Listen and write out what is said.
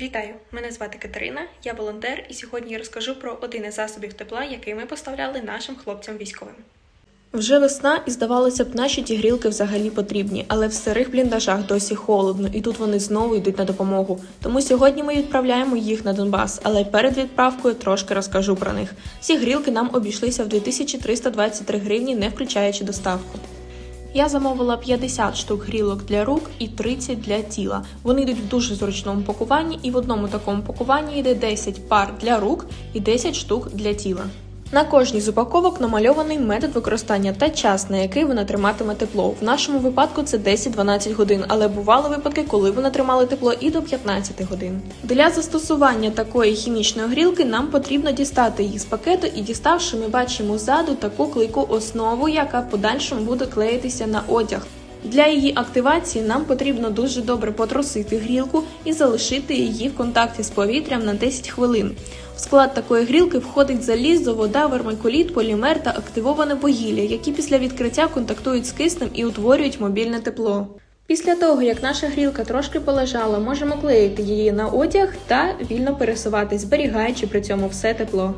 Вітаю! Мене звати Катерина, я волонтер, і сьогодні я розкажу про один із засобів тепла, який ми поставляли нашим хлопцям військовим. Вже весна, і здавалося б, наші ті грілки взагалі потрібні, але в старих бліндажах досі холодно, і тут вони знову йдуть на допомогу. Тому сьогодні ми відправляємо їх на Донбас, але перед відправкою трошки розкажу про них. Ці грілки нам обійшлися в 2323 гривні, не включаючи доставку. Я замовила 50 штук грілок для рук і 30 для тіла. Вони йдуть в дуже зручному пакуванні, і в одному такому пакуванні йде 10 пар для рук і 10 штук для тіла. На кожній з упаковок намальований метод використання та час, на який вона триматиме тепло. В нашому випадку це 10-12 годин, але бували випадки, коли вона тримала тепло і до 15 годин. Для застосування такої хімічної грілки нам потрібно дістати її з пакету і діставши, ми бачимо ззаду таку клейку основу, яка в подальшому буде клеїтися на одяг. Для її активації нам потрібно дуже добре потрусити грілку і залишити її в контакті з повітрям на 10 хвилин. В склад такої грілки входить залізо, вода, вермикуліт, полімер та активоване вугілля, які після відкриття контактують з киснем і утворюють мобільне тепло. Після того, як наша грілка трошки полежала, можемо клеїти її на одяг та вільно пересуватись, зберігаючи при цьому все тепло.